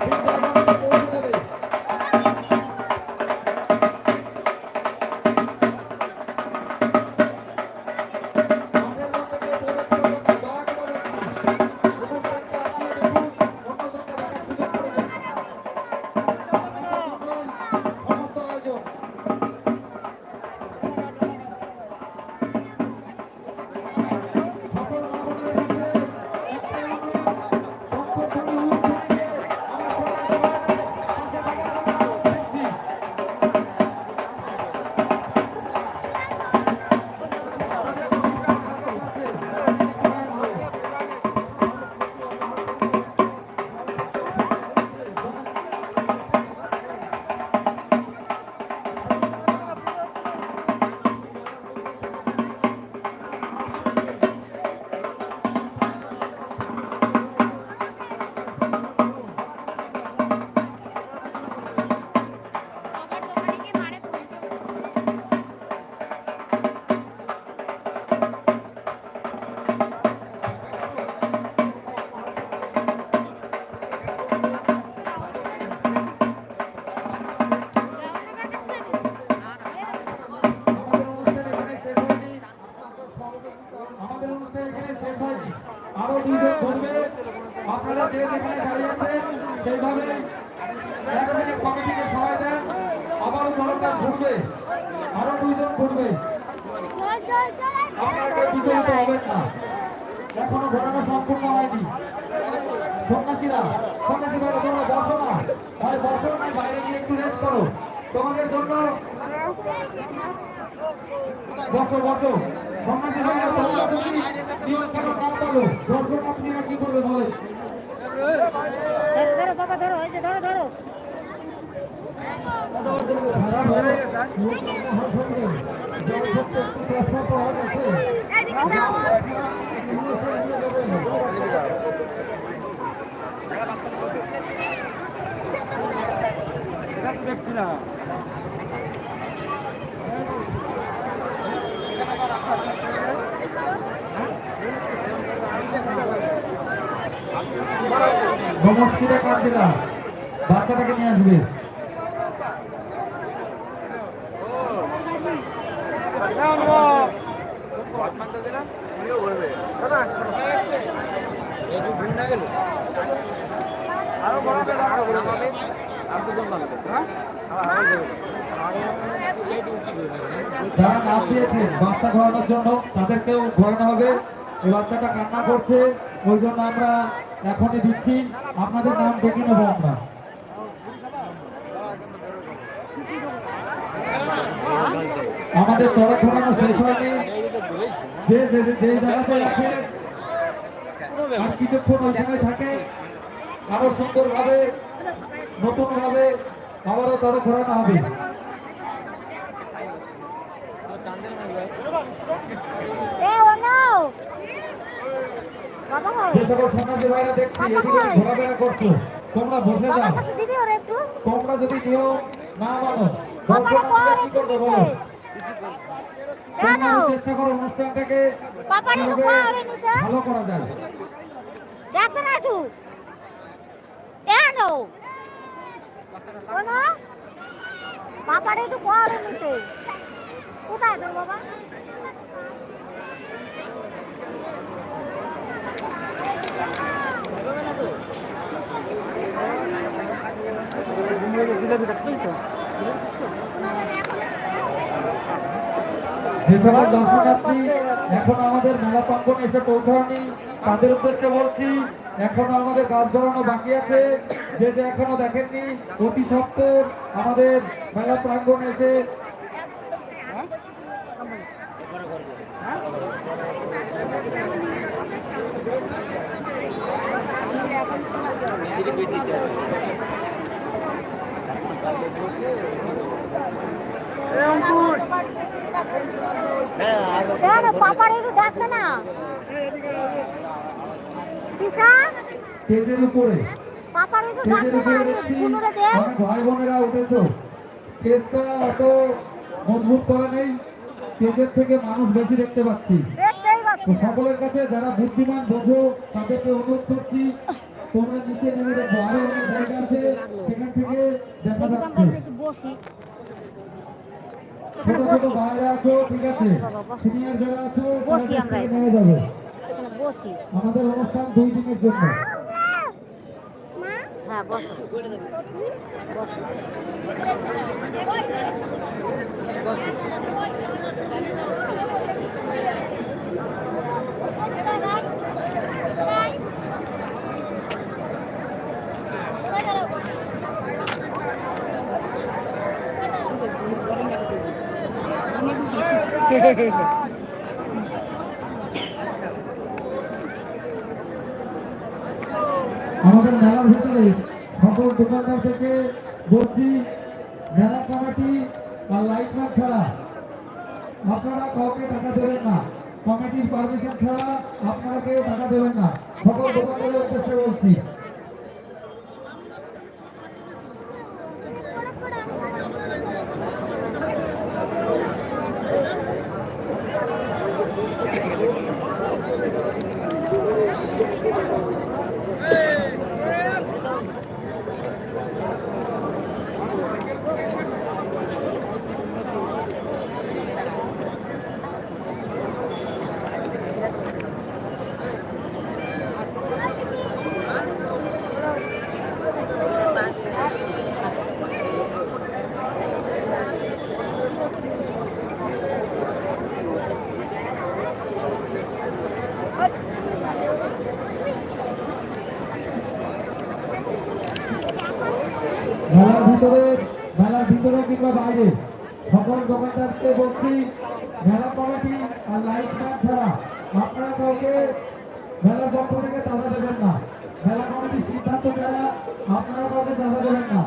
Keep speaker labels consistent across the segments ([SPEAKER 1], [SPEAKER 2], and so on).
[SPEAKER 1] 감사합니다.
[SPEAKER 2] আমাদের অনুষ্ঠান এখানে আরও দুইজন ঘুরবে আপনারা যে যেখানে দাঁড়িয়ে আছেন, সেইভাবে কমিটিকে সবাই দেন। আবারও চলনটা ঘুরবে। আরও দুইজন ঘুরবে। কেউ বিচলিত হবেন না। এখনও ঘোরানো সম্পূর্ণ হয়নি। সন্ন্যাসীরা, সন্ন্যাসী ভাইরা, তোমরা বসো না। ভাই বসো না, বাইরে গিয়ে একটু রেস্ট করো। তোমাদের জন্য বসো বসো। সন্ন্যাসী ভাইরা তোমরা যদি নিয়ম কানুন না পারো দর্শক আপনারা কি করবে বলে
[SPEAKER 3] ধরো ধরো বাবা ধরো এই যে ধরো ধরো। এইদিকে দাও
[SPEAKER 2] নমস্কিটা কাটছে না বাচ্চাটাকে নিয়ে আসবে। যারা নাম দিয়েছেন, বাচ্চা ঘোরানোর জন্য তাদেরকেও ঘোরানো হবে। এই বাচ্চাটা কান্না করছে, ওই জন্য আমরা এখনই দিচ্ছি। আপনাদের নাম ডেকে নেব আমরা। আমাদের চড়ক ঘোরানো শেষ হয়নি। যে জায়গাতে আছে, আর কিছুক্ষণ ওইখানে থাকে, আরও সুন্দরভাবে নতুনভাবে আবারও চড়ক ঘোরানো হবে। যে সকল দেখছি এদিকে ঘোরাফেরা করছ তোমরা বসে
[SPEAKER 3] বাবার
[SPEAKER 2] যাও।
[SPEAKER 3] কাছে দিবি ওরে একটু?
[SPEAKER 2] তোমরা যদি নিয়ম না মানো কি করবে বলো? চেষ্টা করো অনুষ্ঠানটাকে ভালো করা যায়।
[SPEAKER 3] দেখো না একটু। এনো ওনো বাবারে কর নিতে কোথায় তোর বাবা?
[SPEAKER 2] যে সকল দর্শনার্থী এখন আমাদের মেলা প্রাঙ্গনে এসে পৌঁছায়নি তাদের উদ্দেশ্যে বলছি, এখনও আমাদের গাছ ধরানো বাকি আছে। যে যে এখনও দেখেননি, অতি সত্তর আমাদের মেলা প্রাঙ্গনে এসে
[SPEAKER 3] কেন পাপার একটু দেখতে না। কিসা
[SPEAKER 2] উপরে।
[SPEAKER 3] না
[SPEAKER 2] উপরে দেখছি। অনেক ভাই বোনেরা উঠেছো। স্টেজটা অত মজবুত করা নেই। স্টেজের থেকে মানুষ বেশি দেখতে পাচ্ছি। সকলের কাছে যারা বুদ্ধিমান বোঝো তাদেরকে অনুরোধ করছি তোমরা নিচে নেমে দেখো। আরও অনেক জায়গা আছে।
[SPEAKER 3] আমরা
[SPEAKER 2] যাচ্ছে।
[SPEAKER 3] এখানে একটু বসি।
[SPEAKER 2] ছোট ছোট ভাইরা আছো ঠিক আছে। সিনিয়র যারা আছো
[SPEAKER 3] বসি আমরা
[SPEAKER 2] নেমে যাবে।
[SPEAKER 3] বসি।
[SPEAKER 2] আমাদের অনুষ্ঠান দুই দিনের জন্য।
[SPEAKER 3] হ্যাঁ বসো। বসো।
[SPEAKER 2] আমাদের মেলা ভিতরে সকল দোকানদার থেকে বলছি, মেলা কমিটি লাইট লাইটম্যান ছাড়া আপনারা কাউকে টাকা দেবেন না। কমিটির পারমিশন ছাড়া আপনারা কেউ টাকা দেবেন না। সকল দোকানদারের উদ্দেশ্যে বলছি মেলার ভিতরে মেলার ভিতরে কিংবা বাইরে সকল দোকানদারকে বলছি মেলা কমিটি আর লাইট ম্যান ছাড়া আপনারা কাউকে মেলার পক্ষ থেকে চাঁদা দেবেন না মেলা কমিটির ছাড়া আপনারা কাউকে চাঁদা দেবেন না।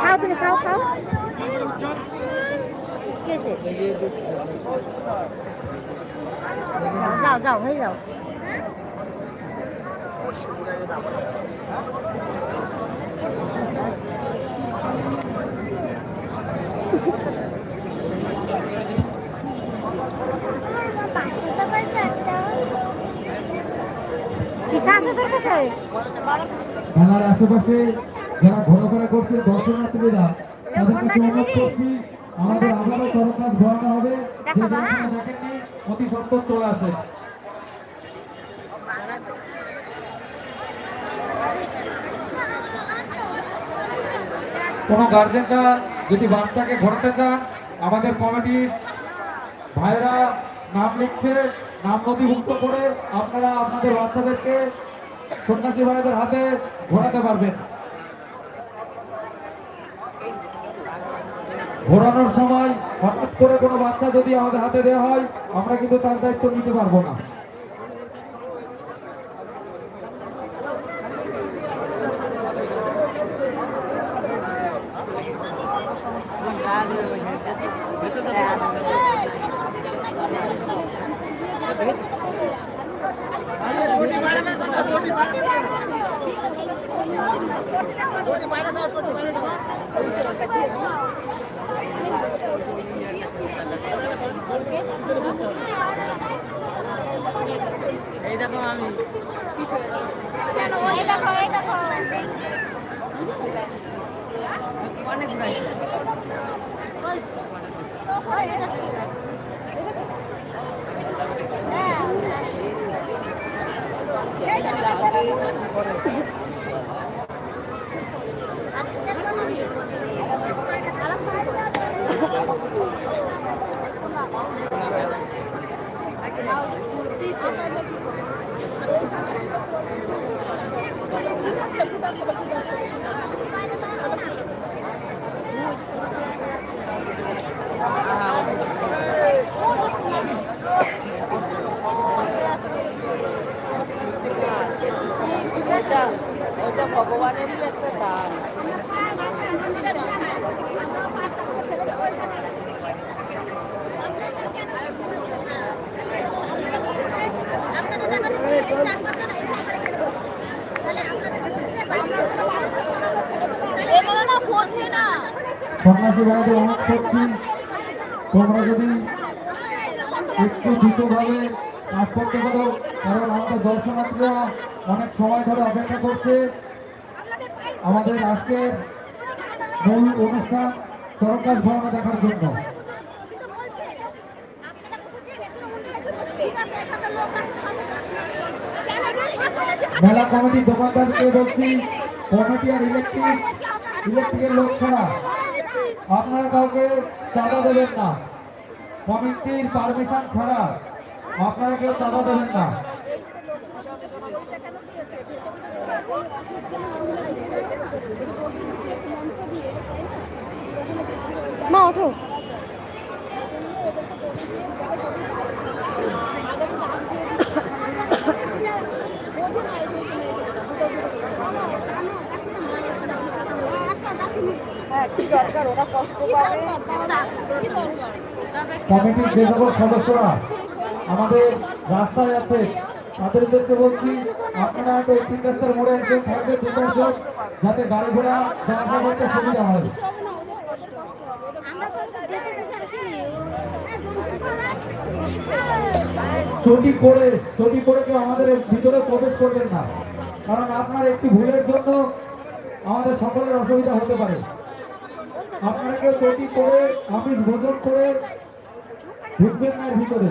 [SPEAKER 3] খাও তুমি খাও খাও? যাও যাও হয়ে যাও।
[SPEAKER 2] মেলার আশেপাশে করছে দর্শনার্থীরা আমাদের হবে। যেখানে
[SPEAKER 3] হ্যাঁ?
[SPEAKER 2] দেখেননি অতি সত্তর চলে আসে? কোনো গার্জেনরা যদি বাচ্চাকে ঘোরাতে চান আমাদের কমিটির ভাইরা নাম লিখছে নাম নথিভুক্ত করে আপনারা আপনাদের বাচ্চাদেরকে সন্ন্যাসী ভাইদের হাতে ঘোরাতে পারবেন। ঘোরানোর সময় হঠাৎ করে কোনো বাচ্চা যদি আমাদের হাতে দেওয়া হয়, আমরা কিন্তু তার দায়িত্ব নিতে পারব না।
[SPEAKER 3] এই দেখো হ্যাঁ
[SPEAKER 4] ওটা ওটা ভগবানেরই একটা দান।
[SPEAKER 2] ভাইদের করছি তোমরা যদি একটু দ্রুতভাবে কাজ করতে পারো কারণ আমাদের দর্শনার্থীরা অনেক সময় ধরে অপেক্ষা করছে। আমাদের আজকের মূল অনুষ্ঠান চরকাশ ভ্রমণে দেখার জন্য। মেলা কমিটির দোকানদারকে বলছি, কমিটি আর ইলেকট্রিক, ইলেকট্রিকের লোক ছাড়া। আপনারা কাউকে চাঁদা দেবেন না। কমিটির পারমিশন ছাড়া আপনারা কেউ চাঁদা দেবেন না।
[SPEAKER 3] মা, ওঠো
[SPEAKER 4] হ্যাঁ কি দরকার ওরা কষ্ট পাবে
[SPEAKER 2] কমিটির যে সকল সদস্যরা আমাদের রাস্তায় আছে তাদের উদ্দেশ্যে বলছি আপনারা তো এই তিন রাস্তার মোড়ে একজন থাকবে যাতে গাড়ি ঘোড়া আসা করতে সুবিধা হয়।
[SPEAKER 3] আসিনি
[SPEAKER 2] চটি করে চটি করে কেউ আমাদের ভিতরে প্রবেশ করবেন না। কারণ আপনার একটি ভুলের জন্য আমাদের সকলের অসুবিধা হতে পারে। আপনারা কেউ চটি করে আমিষ ভোজন করে ঢুকবেন না ভিতরে।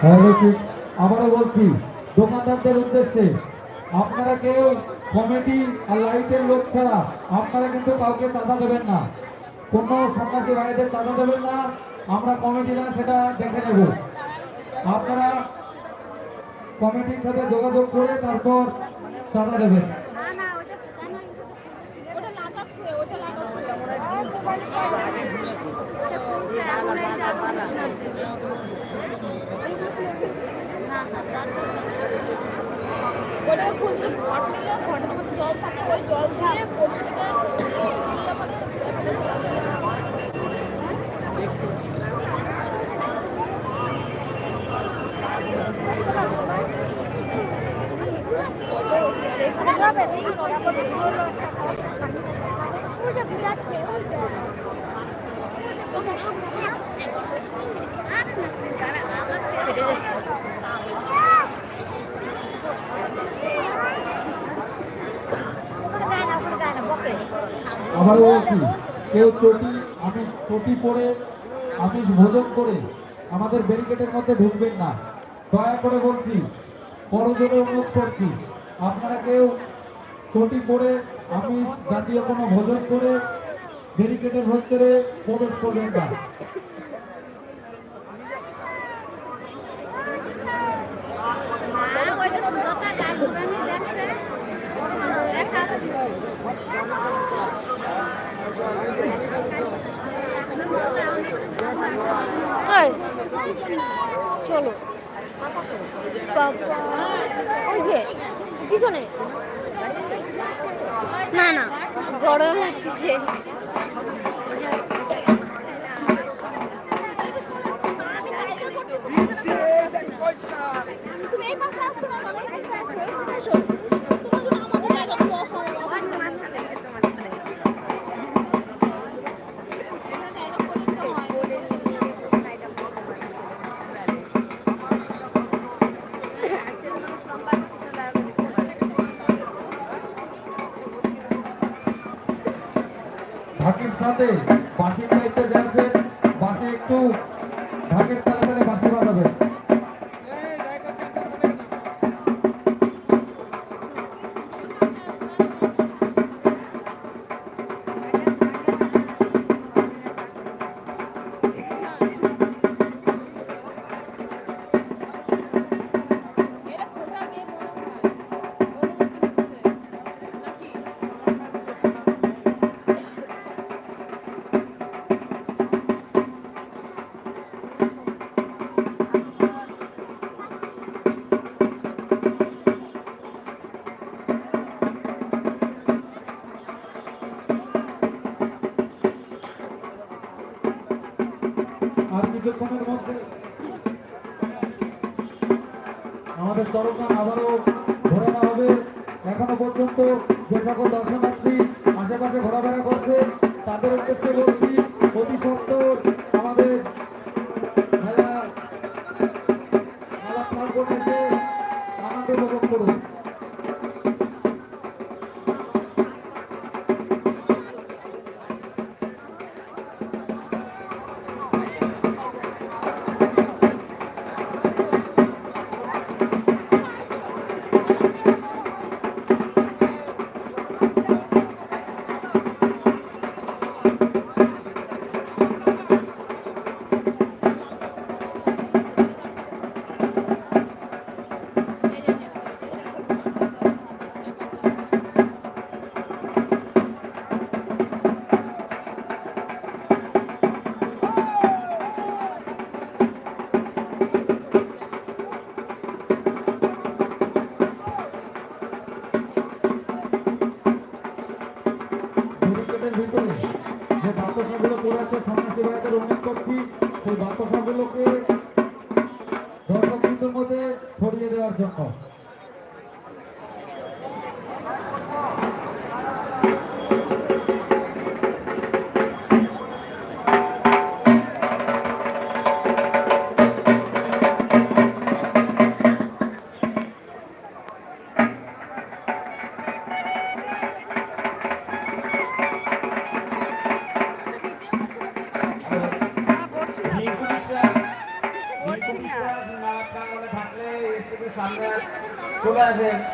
[SPEAKER 2] হ্যাঁ আবারও বলছি, দোকানদারদের উদ্দেশ্যে আপনারা কেউ কমিটি আর লাইটের লোক ছাড়া আপনারা কিন্তু কাউকে চাঁদা দেবেন না। কোনো সন্ন্যাসী ভাইদের চাঁদা দেবেন না, আমরা কমিটিরা সেটা দেখে নেব। আপনারা কমিটির সাথে যোগাযোগ করে তারপর চাঁদা দেবেন
[SPEAKER 1] না না ওটা ওটা লাগাচ্ছে ওটা লাগাচ্ছে জল থাকে ওই জল দিয়ে পরিষ্কার
[SPEAKER 2] আবারও বলছি, কেউ চটি, আমিষ, চটি পরে আমিষ ভোজন করে আমাদের ব্যারিকেডের মধ্যে ঢুকবেন না। দয়া করে বলছি বড়জোরে অনুরোধ করছি, আপনারা কেউ চটি পরে আমিষ জাতীয় কোনো ভোজন করে ব্যারিকেডের ভেতরে প্রবেশ করবেন না।
[SPEAKER 3] চলো। ওই যে পিছনে। না না গরম লাগছে।
[SPEAKER 1] তুমি এই পাশে আসছো না এই পাশে আসো,
[SPEAKER 2] সাথে বাঁশির দায়িত্বে যাচ্ছেন বাসে একটু আমাদের তরফান আবারও ঘোরানো হবে। এখনও পর্যন্ত যে সকল দর্শনার্থী আশেপাশে ঘোরাফেরা করছে, তাদের উদ্দেশ্যে বলছি, অতি সত্তর
[SPEAKER 5] চলে আসেন
[SPEAKER 1] তুমি তন্ময়দারকে
[SPEAKER 5] রিঙ্কু